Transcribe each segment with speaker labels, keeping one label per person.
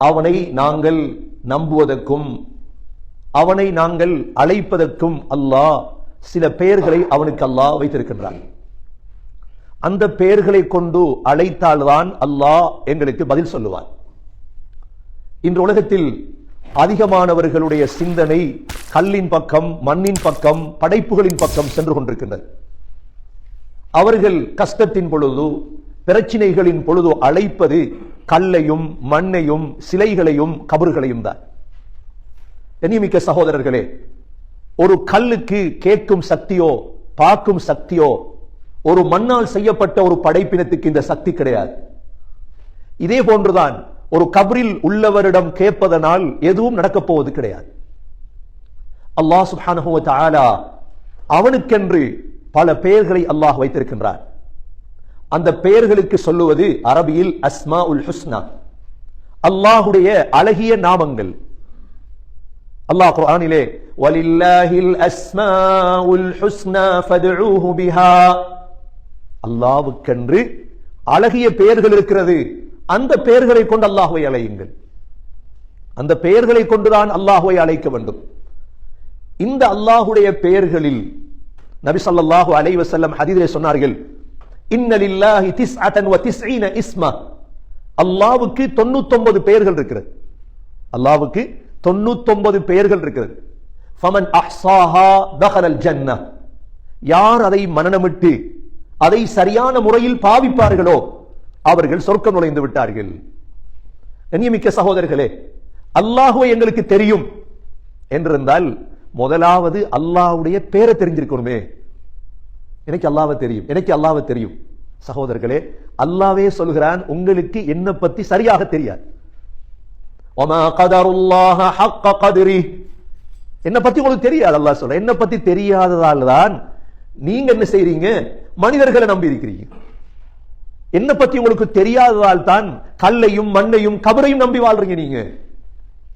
Speaker 1: அவனை நாங்கள் நம்புவதற்கும் அவனை நாங்கள் அழைப்பதற்கும் அல்லாஹ் சில பெயர்களை அவனுக்கு அல்லாஹ் வைத்திருக்கின்றான். அந்த பெயர்களை கொண்டு அழைத்தால்தான் அல்லாஹ் எங்களுக்கு பதில் சொல்லுவார் இன்று உலகத்தில் அதிகமானவர்களுடைய சிந்தனை கல்லின் பக்கம் மண்ணின் பக்கம் படைப்புகளின் பக்கம் சென்று கொண்டிருக்கின்றது. அவர்கள் கஷ்டத்தின் பொழுது பிரச்சினைகளின் பொழுது அழைப்பது கல்லையும் மண்ணையும் சிலைகளையும் கபறுகளையும் தான். கண்ணியமிக்க சகோதரர்களே ஒரு கல்லுக்கு கேட்கும் சக்தியோ பார்க்கும் சக்தியோ ஒரு மண்ணால் செய்யப்பட்ட ஒரு படைப்பினத்துக்கு இந்த சக்தி கிடையாது. இதே போன்றுதான் ஒரு கபரில் உள்ளவரிடம் கேட்பதனால் எதுவும் நடக்கப் போவது கிடையாது. அல்லாஹ் சுப்ஹானஹு அவனுக்கென்று பல பெயர்களை அல்லாஹ் வைத்திருக்கின்றான். அந்த பெயர்களுக்கு சொல்லுவது அரபியில் அஸ்மா உல் ஹுஸ்னா. அல்லாஹுடைய அழகிய நாமங்கள். அல்லாஹ் குர்ஆனிலே வலில்லாஹில் அஸ்மாஉல் ஹுஸ்னா ஃபதுஹு பிஹா. அல்லாஹ்வுக்கென்று அழகிய பெயர்கள் இருக்கிறது. அந்த பெயர்களை கொண்டு அல்லாஹ்வை அழையுங்கள். அந்த பெயர்களை கொண்டுதான் அல்லாஹ்வை அழைக்க வேண்டும். இந்த அல்லாஹுடைய பெயர்களில் நபி ஸல்லல்லாஹு அலைஹி வஸல்லம் ஹதீஸிலே சொன்னார்கள் இன்னலில்லாஹி திஸ் அட்டன் வ திஸ்ஈன இஸ்மா. அல்லாவுக்கு தொண்ணூத்தொன்பது பெயர்கள் இருக்கிறது. அல்லாவுக்கு தொண்ணூத்தொன்பது பெயர்கள் இருக்கிறது. ஃபமன் அஹ்சாஹா தஹலல் ஜன்னah யார் அதை மனநமிட்டு அதை சரியான முறையில் பாவிப்பார்களோ அவர்கள் சொர்க்கம் நுழைந்து விட்டார்கள். கண்ணியமிக்க சகோதரர்களே அல்லாஹுவை எங்களுக்கு தெரியும். என்றிருந்தால் முதலாவது அல்லாஹ்வுடைய பேரை தெரிஞ்சிருக்கணுமே. எனக்கு அல்லாவை தெரியும் எனக்கு அல்லாவை தெரியும். சகோதரர்களே அல்லாவே சொல்கிறான் உங்களுக்கு என்ன பத்தி சரியாக தெரியாது. என்ன பத்தி உங்களுக்கு தெரியாது அல்லாஹ் சொல்ற என்ன பத்தி தெரியாததால் தான் நீங்க என்ன செய்றீங்க? மனிதர்களை நம்பி இருக்கிறீங்க. என்ன பத்தி உங்களுக்கு தெரியாததால் தான் கல்லையும் மண்ணையும் கபரையும் நம்பி வாழ்றீங்க நீங்க.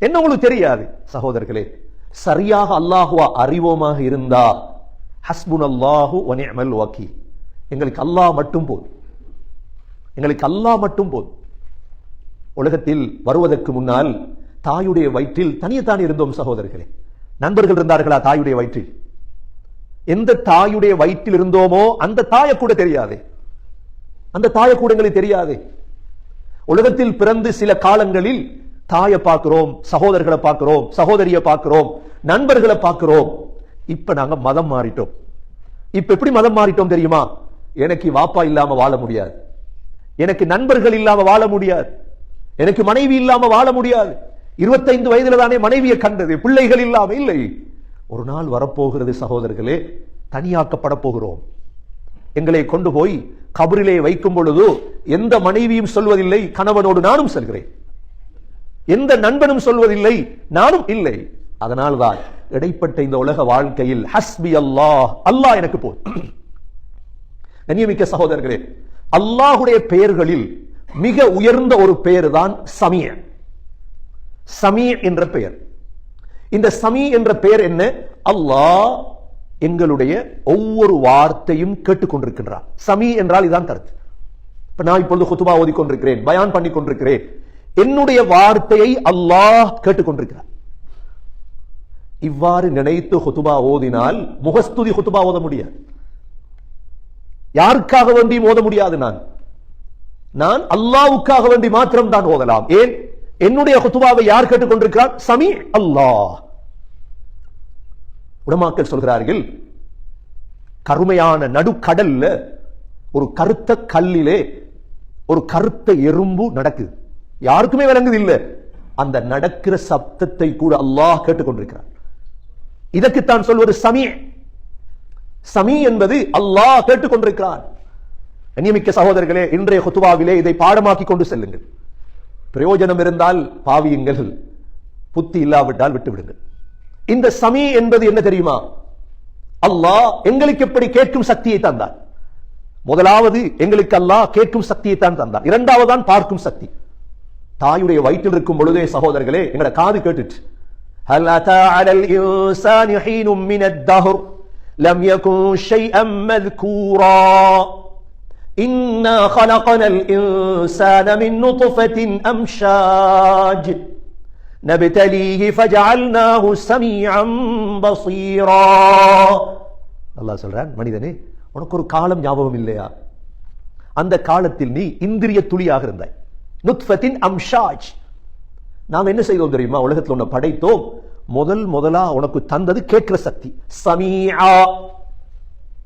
Speaker 1: என்ன உங்களுக்கு தெரியாது? சகோதரர்களே சரியாக அல்லாஹுவா அறிவோமாக இருந்தா ஹஸ்புன் அல்லாஹு வனிஅமல் வக்கீல் எங்களுக்கு அல்லாஹ் மட்டும் போதும். எங்களுக்கு அல்லாஹ் மட்டும் போதும். உலகத்தில் வருவதற்கு முன்னால் தாயுடைய வயிற்றில் தனியத்தான் இருந்தோம் சகோதரர்களே. நண்பர்கள் இருந்தார்களா தாயுடைய வயிற்றில்? எந்த தாயுடைய வயிற்றில் இருந்தோமோ அந்த தாயை கூட தெரியாதே. அந்த தாயை கூட எங்களுக்கு தெரியாதே. உலகத்தில் பிறந்து சில காலங்களில் தாயை பார்க்கிறோம் சகோதரர்களை பார்க்கிறோம் சகோதரியை பார்க்கிறோம் நண்பர்களை பார்க்கிறோம். இப்ப நாங்க மதம் மாறிட்டோம். இப்ப எப்படி மதம் மாறிட்டோம் தெரியுமா? எனக்கு வாப்பா இல்லாம வாழ முடியாது. எனக்கு நண்பர்கள் இல்லாம வாழ முடியாது. எனக்கு மனைவி இல்லாம வாழ முடியாது. இருபத்தைந்து வயதுல தானே மனைவியை கண்டது பிள்ளைகள் இல்லாம இல்லை. ஒரு நாள் வரப்போகிறது சகோதரர்களே தனியாக்கப்பட போகிறோம். எங்களை கொண்டு போய் கபரிலே வைக்கும் பொழுது எந்த மனைவியும் சொல்வதில்லை கணவனோடு நானும் செல்கிறேன். எந்த நண்பனும் சொல்வதில்லை நானும் இல்லை. அதனால்தான் இடைப்பட்ட இந்த உலக வாழ்க்கையில் ஹஸ்பி அல்லாஹ் அல்லாஹ் எனக்கு போ கண்ணியமிக்க சகோதரர்களே அல்லாஹுடைய பெயர்களில் மிக உயர்ந்த ஒரு பெயர் தான் சமிய சமீ என்ற பெயர். இந்த சமீ என்ற பெயர் என்ன? அல்லாஹ் எங்களுடைய ஒவ்வொரு வார்த்தையும் கேட்டுக்கொண்டிருக்கின்றார். சமீ என்றால் இதான் கருத்து. இப்ப நான் இப்பொழுது குத்துபா ஓதிக்கொண்டிருக்கிறேன் பயான் பண்ணி கொண்டிருக்கிறேன் என்னுடைய வார்த்தையை அல்லாஹ் கேட்டுக்கொண்டிருக்கிறார். இவ்வாறு நினைத்து ஹுதுபா ஓதினால் முகஸ்துதி ஹுதுபா ஓத முடியாது. யாருக்காக வேண்டியும் ஓத முடியாது நான்? நான் அல்லாவுக்காக வேண்டி மாத்திரம் தான் ஓதலாம். ஏன்? என்னுடைய ஹுத்துபாவை யார் கேட்டுக்கொண்டிருக்கிறார்? சமி அல்லாஹ். உடமாக்கள் சொல்கிறார்கள் கருமையான நடுக்கடல்ல ஒரு கருத்த கல்லிலே ஒரு கருத்த எறும்பு நடக்குது. யாருக்குமே விளங்குது இல்ல அந்த நடக்கிற சப்தத்தை கூட அல்லாஹ் கேட்டுக்கொண்டிருக்கிறார். இதற்குத்தான் சொல்வது சமீ. சமீ என்பது அல்லாஹ் கேட்டுக்கொண்டிருக்கிறான் கண்ணியமிக்க சகோதரர்களே இன்றைய ஹொத்துவாவிலே இதை பாடமாக்கி கொண்டு செல்லுங்கள். பிரயோஜனம் இருந்தால் பாவியுங்கள். புத்தி இல்லாவிட்டால் விட்டுவிடுங்கள். இந்த சமீ என்பது என்ன தெரியுமா? அல்லாஹ் எங்களுக்கு எப்படி கேட்கும் சக்தியை தந்தார். முதலாவது எங்களுக்கு அல்லாஹ் கேட்கும் சக்தியை தான் தந்தான் இரண்டாவது தான் பார்க்கும் சக்தி. தாயுடைய வயிற்றில் இருக்கும் பொழுதே சகோதரர்களே எங்களை காது கேட்டுச்சு. هل أتى على الإنسان حين من الدهر لم يكن شيئا مذكورا إنا خلقنا الإنسان من نطفة أمشاج نبتليه فجعلناه سميعا بصيرا அல்லாஹ் சொல்றான் மனிதனே உனக்கு ஒரு காலம் ஞாபகம் இல்லையா அந்த காலத்தில் நீ இந்திரிய துளியாக இருந்தாய் நுத்ஃபத்தின் அம்ஷாஜ் நாம் என்ன செய்தோம் தெரியுமா? உலகத்தில் உன்னை படைத்தோம். முதல் முதலா உனக்கு தந்தது கேட்கிற சக்தி. சமீஆ.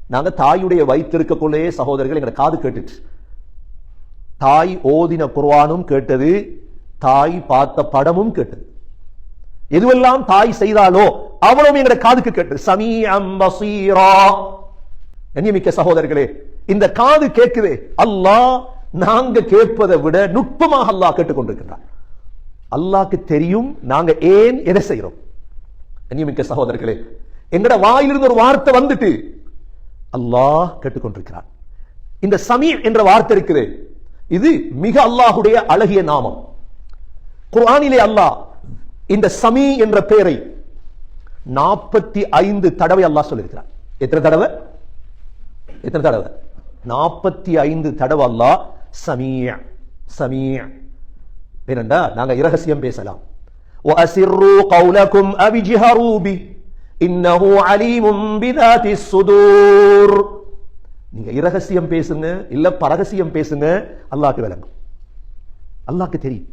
Speaker 1: நாங்க தாயுடைய வைத்திருக்கக்குள்ளே சகோதரர்கள் எங்களை காது கேட்டுச்சு. தாய் ஓதின குர்வானும் கேட்டது தாய் பார்த்த படமும் கேட்டது. எதுவெல்லாம் தாய் செய்தாலோ அவ்வளவு எங்களை காதுக்கு கேட்டது. சமீஅம் பசீரா. கண்ணியமிக்க சகோதரர்களே இந்த காது கேட்குதே. அல்லாஹ் நாங்க கேட்பதை விட நுட்பமாக அல்லாஹ் கேட்டுக்கொண்டிருக்கிறார் அல்லாக்கு தெரியும் நாங்க ஏன் எதை செய்யறோம் கண்ணியமிக்க சகோதரர்களே எங்கட வாயிலிருந்து ஒரு வார்த்தை வந்துட்டு அல்லாஹ் கேட்டுக்கொண்டிருக்கிறான். இந்த சமீர் என்ற வார்த்தை இருக்குது. இது மிக அல்லாஹுடைய அழகிய நாமம். குர்ஆனிலே அல்லாஹ் இந்த சமி என்ற பெயரை நாற்பத்தி ஐந்து தடவை அல்லாஹ் சொல்லியிருக்கிறார் எத்தனை தடவை? எத்தனை தடவை? நாற்பத்தி ஐந்து தடவை அல்லாஹ் சமீ சமீ. ஏனண்டா நாங்க இரகசியம் பேசலாம் وأسروا قولكم أو اجهروا به إنه عليم بذات الصدور நீங்க இரகசியம் பேசுங்க இல்ல பரகசியம் பேசுங்க அல்லாஹ்க்கு விளங்கும் அல்லாஹ்க்கு தெரியும்